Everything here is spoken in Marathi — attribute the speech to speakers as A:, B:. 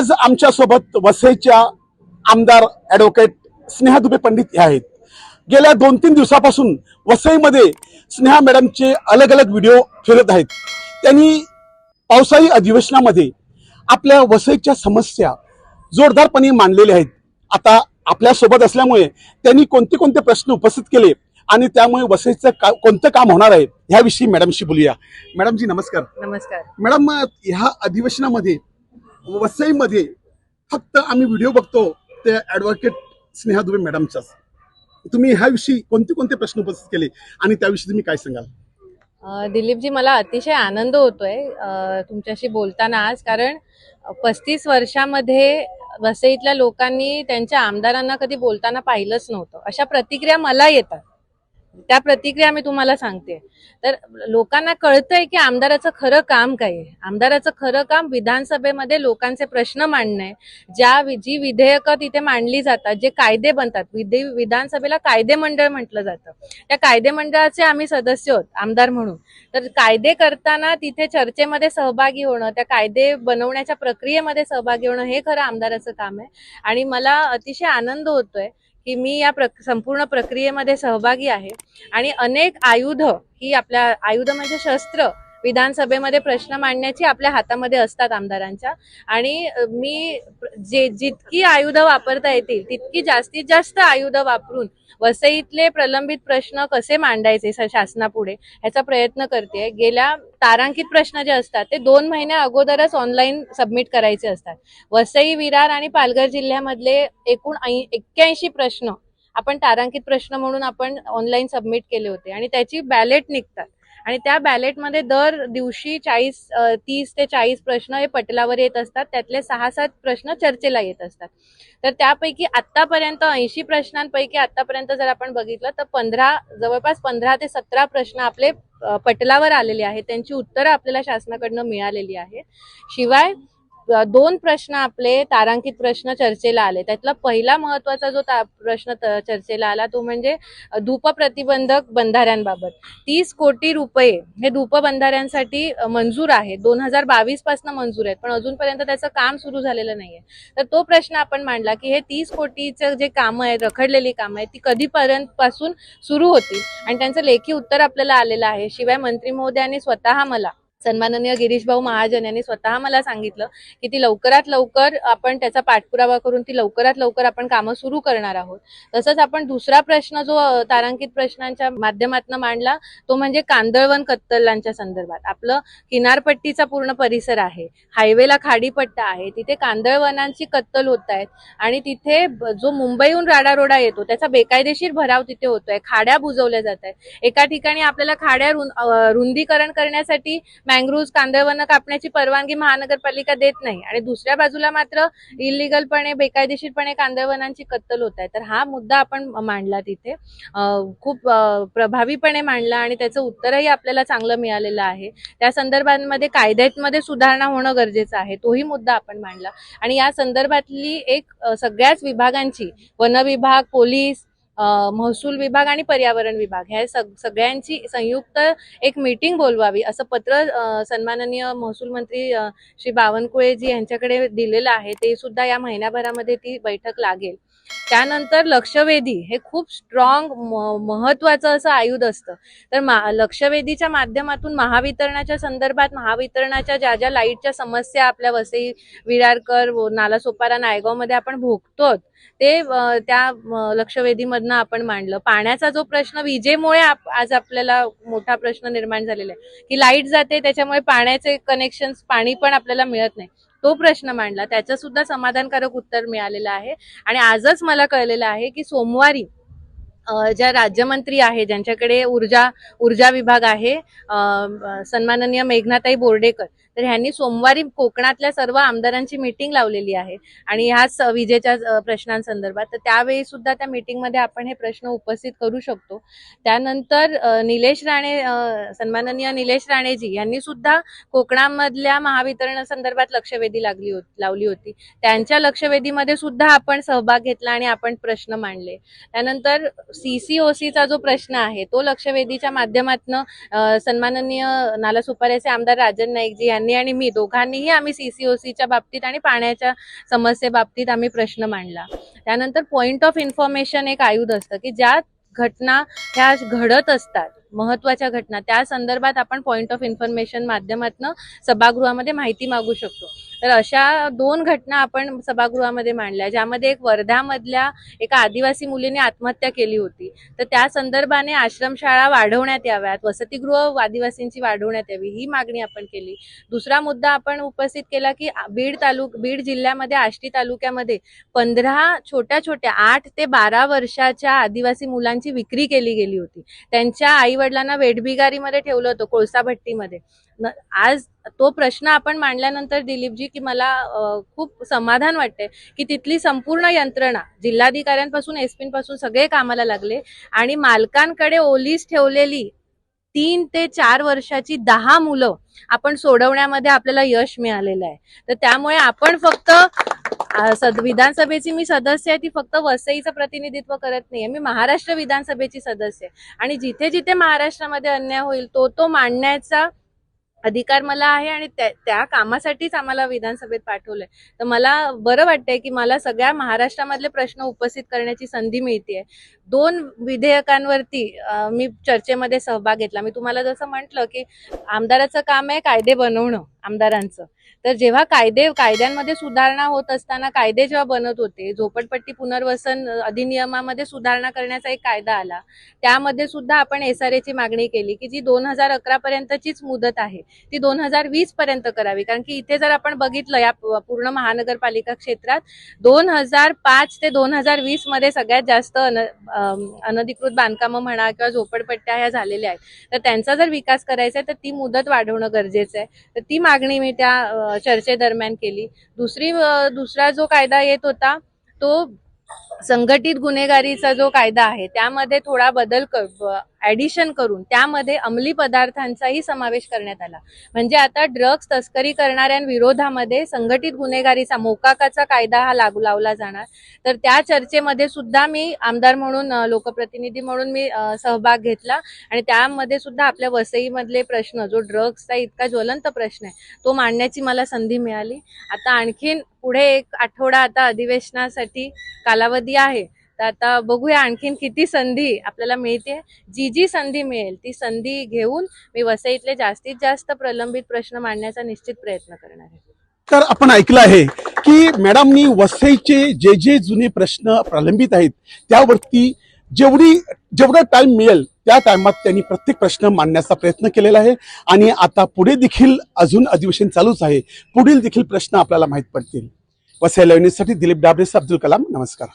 A: आज आमच्यासोबत वसईच्या आमदार ॲडव्होकेट स्नेहा दुबे पंडित हे आहेत. गेल्या दोन तीन दिवसापासून वसईमध्ये स्नेहा मॅडमचे अलग अलग व्हिडिओ फिरत आहेत. त्यांनी पावसाळी अधिवेशनामध्ये आपल्या वसईच्या समस्या जोरदारपणे मांडलेल्या आहेत. आता आपल्यासोबत असल्यामुळे त्यांनी कोणते कोणते प्रश्न उपस्थित केले आणि त्यामुळे वसईचं का कोणतं काम होणार आहे ह्याविषयी मॅडमशी बोलूया. मॅडमजी नमस्कार.
B: नमस्कार.
A: मॅडम ह्या अधिवेशनामध्ये वसईमध्ये फक्त आम्ही व्हिडिओ बघतो ते ॲडव्होकेट स्नेहा दुबे मॅडमच्याच तुम्ही ह्याविषयी कोणते कोणते प्रश्न उपस्थित केले आणि त्याविषयी तुम्ही काय सांगाल?
B: दिलीपजी मला अतिशय आनंद होतोय तुमच्याशी बोलताना आज कारण पस्तीस वर्षामध्ये वसईतल्या लोकांनी त्यांच्या आमदारांना कधी बोलताना पाहिलंच नव्हतं. अशा प्रतिक्रिया मला येतात. त्या प्रतिक्रिया मी तुम्हाला सांगते. तर लोकांना कळतंय की आमदाराचं खरं काम काय आहे. आमदाराचं खरं काम विधानसभेमध्ये लोकांचे प्रश्न मांडणे ज्या जी विधेयकं तिथे मांडली जातात जे कायदे बनतात विधे विधानसभेला कायदे मंडळ म्हटलं जातं. त्या कायदे मंडळाचे आम्ही सदस्य आहोत आमदार म्हणून. तर कायदे करताना तिथे चर्चेमध्ये सहभागी होणं त्या कायदे बनवण्याच्या प्रक्रियेमध्ये सहभागी होणं हे खरं आमदाराचं काम आहे. आणि मला अतिशय आनंद होतोय की मी या प्रक संपूर्ण प्रक्रियेमध्ये सहभागी आहे. आणि अनेक आयुध ही आपल्या आयुध म्हणजे शस्त्र विधानसभेमध्ये प्रश्न मांडण्याची आपल्या हातामध्ये असतात आमदारांच्या. आणि मी जे जितकी आयुधं वापरता येतील तितकी जास्तीत जास्त आयुध वापरून वसईतले प्रलंबित प्रश्न कसे मांडायचे शासनापुढे ह्याचा प्रयत्न करते गेल्या तारांकित प्रश्न जे असतात ते दोन महिन्या अगोदरच ऑनलाईन सबमिट करायचे असतात. वसई विरार आणि पालघर जिल्ह्यामधले एकूण एक्क्याऐंशी प्रश्न आपण तारांकित प्रश्न म्हणून आपण ऑनलाईन सबमिट केले होते आणि त्याची बॅलेट निघतात. आणि त्या बॅलेटमध्ये दर दिवशी चाळीस तीस ते चाळीस प्रश्न हे पटलावर येत असतात. त्यातले सहा सात प्रश्न चर्चेला येत असतात. तर त्यापैकी आतापर्यंत ऐंशी प्रश्नांपैकी आतापर्यंत जर आपण बघितलं तर पंधरा जवळपास पंधरा ते सतरा प्रश्न आपले पटलावर आलेले आहेत. त्यांची उत्तरं आपल्याला शासनाकडनं मिळालेली आहेत. शिवाय दोन प्रश्न आपले तारांकित प्रश्न चर्चेला आले. त्यातला पहिला महत्त्वाचा जो प्रश्न चर्चेला आला तो म्हणजे धूप प्रतिबंधक बंधाऱ्यांबाबत. तीस कोटी रुपये हे धूप बंधाऱ्यांसाठी मंजूर आहे. दोन हजार बावीसपासून मंजूर आहेत. पण अजूनपर्यंत त्याचं काम सुरू झालेलं नाहीये. तर तो प्रश्न आपण मांडला की हे तीस कोटीचं जे कामं आहेत रखडलेली कामं आहेत ती कधीपर्यंत पासून सुरू होतील? आणि त्यांचं लेखी उत्तर आपल्याला आलेलं आहे. शिवाय मंत्री महोदयांनी स्वतः मला सन्माननीय गिरीश भाऊ महाजन यांनी स्वतः मला सांगितलं की ती लवकरात लवकर आपण त्याचा पाठपुरावा करून ती लवकरात लवकर आपण कामं सुरू करणार आहोत. तसंच आपण दुसरा प्रश्न जो तारांकित प्रश्नांच्या माध्यमातून मांडला तो म्हणजे कांदळवन कत्तलांच्या संदर्भात. आपलं किनारपट्टीचा पूर्ण परिसर आहे हायवेला खाडीपट्टा आहे तिथे कांदळवनांची कत्तल होत आहेत आणि तिथे जो मुंबईहून राडारोडा येतो त्याचा बेकायदेशीर भराव तिथे होतोय खाड्या बुजवल्या जात आहेत एका ठिकाणी आपल्याला खाड्या रुंदीकरण करण्यासाठी मँग्रोव्ह कांदळवनं कापण्याची परवानगी महानगरपालिका देत नाही. आणि दुसऱ्या बाजूला मात्र इलिगलपणे बेकायदेशीरपणे कांदळवनांची कत्तल होत आहे. तर हा मुद्दा आपण मांडला तिथे. खूप प्रभावीपणे मांडला आणि त्याचं उत्तरही आपल्याला चांगलं मिळालेलं आहे. त्या संदर्भांमध्ये कायद्यामध्ये सुधारणा होणं गरजेचं आहे. तोही मुद्दा आपण मांडला. आणि या संदर्भातली एक सगळ्याच विभागांची वन विभाग पोलीस महसूल विभाग आणि पर्यावरण विभाग. ह्या सग सगळ्यांची संयुक्त एक मीटिंग बोलवावी असं पत्र सन्माननीय महसूल मंत्री अं, श्री बावनकुळेजी यांच्याकडे दिलेलं आहे ते सुद्धा या महिन्याभरामध्ये ती बैठक लागेल. त्यानंतर लक्षवेधी हे खूप स्ट्रॉंग महत्वाचं असं आयुध असतं. तर मा लक्षवेधीच्या माध्यमातून महावितरणाच्या संदर्भात महावितरणाच्या ज्या ज्या लाईटच्या समस्या आपल्या वसई विरारकर व नालासोपारा नायगावमध्ये आपण भोगतो ते त्या लक्षवेधीमध्ये लक्षवेधीमधनं आपण मांडलं. पाण्याचा जो प्रश्न विजेमुळे आप- आज आपल्याला मोठा प्रश्न निर्माण झालेला आहे. की लाइट जाते त्याच्यामुळे पाण्याचे कनेक्शन पाणी पण आपल्याला मिळत नाही. तो प्रश्न मांडला. त्याचं सुद्धा समाधानकारक उत्तर मिळालेलं आहे. आणि आजच मला कळलेलं आहे की सोमवारी ज्या राज्यमंत्री आहे ज्यांच्याकडे ऊर्जा ऊर्जा विभाग आहे सन्माननीय मेघनाताई बोर्डेकर तर ह्यांनी सोमवारी कोकणातल्या सर्व आमदारांची मीटिंग लावलेली आहे. आणि ह्याच विजेच्या प्रश्नांसंदर्भात तर त्यावेळी सुद्धा त्या मीटिंगमध्ये आपण हे प्रश्न उपस्थित करू शकतो. त्यानंतर निलेश राणे सन्माननीय निलेश राणेजी यांनी सुद्धा कोकणामधल्या महावितरणासंदर्भात लक्षवेधी लागली होती लावली होती. त्यांच्या लक्षवेधीमध्ये सुद्धा आपण सहभाग घेतला आणि आपण प्रश्न मांडले. त्यानंतर सीसीओसीचा जो प्रश्न आहे तो लक्षवेधीच्या माध्यमातून सन्माननीय नालासोपाऱ्याचे आमदार राजन नाईकजी यांनी त्यांनी आणि मी दोघांनीही आम्ही सीसीओसीच्या बाबतीत आणि पाण्याच्या समस्येबाबतीत आम्ही प्रश्न मांडला. त्यानंतर पॉइंट ऑफ इन्फॉर्मेशन एक आयुध असतं की ज्या घटना ह्या घडत असतात महत्त्वाच्या घटना त्या संदर्भात आपण पॉइंट ऑफ इन्फॉर्मेशन माध्यमातून सभागृहामध्ये माहिती मागू शकतो. तर अशा दोन घटना आपण सभागृहामध्ये मांडल्या ज्यामध्ये एक वर्ध्यामधल्या एका आदिवासी मुलीने आत्महत्या केली होती. तर त्या संदर्भाने आश्रमशाळा वाढवण्यात याव्यात वसतिगृह आदिवासींची वाढवण्यात यावी ही मागणी आपण केली. दुसरा मुद्दा आपण उपस्थित केला की बीड तालुक बीड जिल्ह्यामध्ये आष्टी तालुक्यामध्ये पंधरा छोट्या छोट्या आठ ते बारा वर्षाच्या आदिवासी मुलांची विक्री केली गेली होती. त्यांच्या आई वडिलांना वेठबिगारीमध्ये ठेवलं होतं कोळसा भट्टीमध्ये. आज तो प्रश्न आपण मांडल्यानंतर दिलीपजी की मला खूप समाधान वाटते की तिथली संपूर्ण यंत्रणा जिल्हाधिकाऱ्यांपासून एसपासून सगळे कामाला लागले आणि मालकांकडे ओलीस ठेवलेली तीन ते चार वर्षाची दहा मुलं आपण सोडवण्यामध्ये आपल्याला यश मिळालेलं आहे. तर त्यामुळे आपण फक्त विधानसभेची मी सदस्य आहे ती फक्त वसईचं प्रतिनिधित्व करत नाहीये. मी महाराष्ट्र विधानसभेची सदस्य आहे. आणि जिथे जिथे महाराष्ट्रामध्ये अन्याय होईल तो तो मांडण्याचा अधिकार मला आहे आणि त्या कामासाठीच आम्हाला विधानसभेत पाठवलंय. तर मला बरं वाटतंय की मला सगळ्या महाराष्ट्रामधले प्रश्न उपस्थित करण्याची संधी मिळते दोन विधेयकांवरती मी चर्चेमध्ये सहभाग घेतला. मी तुम्हाला जसं म्हटलं की आमदाराचं काम आहे कायदे बनवणं आमदारांचं. तर जेव्हा कायदे कायद्यांमध्ये सुधारणा होत असताना कायदे जेव्हा बनत होते झोपडपट्टी पुनर्वसन अधिनियमामध्ये सुधारणा करण्याचा एक कायदा आला. त्यामध्ये सुद्धा आपण एस ची मागणी केली की जी दोन हजार अकरा पर्यंतचीच मुदत आहे ती दोन हजार वीस पर्यंत करावी. कारण की इथे जर आपण बघितलं या पूर्ण महानगरपालिका क्षेत्रात दोन हजार पाच ते दोन हजार वीसमध्ये सगळ्यात जास्त अनधिकृत बांधकामं म्हणा किंवा झोपडपट्ट्या ह्या झालेल्या आहेत. तर त्यांचा जर विकास करायचा आहे तर ती मुदत वाढवणं गरजेचं आहे. तर ती मागणी मी त्या चर्चेदरम्यान केली. दुसरी दुसरा जो कायदा येत होता तो संघटित गुन्हेगारीचा जो कायदा आहे त्यामध्ये थोडा बदल ऍडिशन करून त्यामध्ये अंमली पदार्थांचाही समावेश करण्यात आला. म्हणजे आता ड्रग्ज तस्करी करणाऱ्यांविरोधामध्ये संघटित गुन्हेगारीचा मोकाकाचा कायदा हा लागू लावला जाणार. तर त्या चर्चेमध्ये सुद्धा मी आमदार म्हणून लोकप्रतिनिधी म्हणून मी सहभाग घेतला. आणि त्यामध्ये सुद्धा आपल्या वसईमधले प्रश्न जो ड्रग्सचा इतका ज्वलंत प्रश्न आहे तो मांडण्याची मला संधी मिळाली. आता आणखीन पुढे एक आठवडा आता अधिवेशनासाठी कालावधी आहे. तर आता बघूया आणखीन किती संधी आपल्याला मिळते. जी जी संधी मिळेल ती संधी घेऊन मी वसईतले जास्तीत जास्त प्रलंबित प्रश्न मांडण्याचा निश्चित प्रयत्न करणार आहे.
A: तर आपण ऐकलं आहे की मॅडमनी वसईचे जे जे जुने प्रश्न प्रलंबित आहेत त्यावरती जेवढी जेवढा टाइम मिळेल त्या टायमात त्यांनी प्रत्येक प्रश्न मांडण्याचा प्रयत्न केलेला आहे. आणि आता पुढे देखील अजून अधिवेशन चालूच आहे. पुढील देखील प्रश्न आपल्याला माहीत पडतील. वसई लाईव्ह दिलीप डाबरेस अब्दुल कलाम नमस्कार.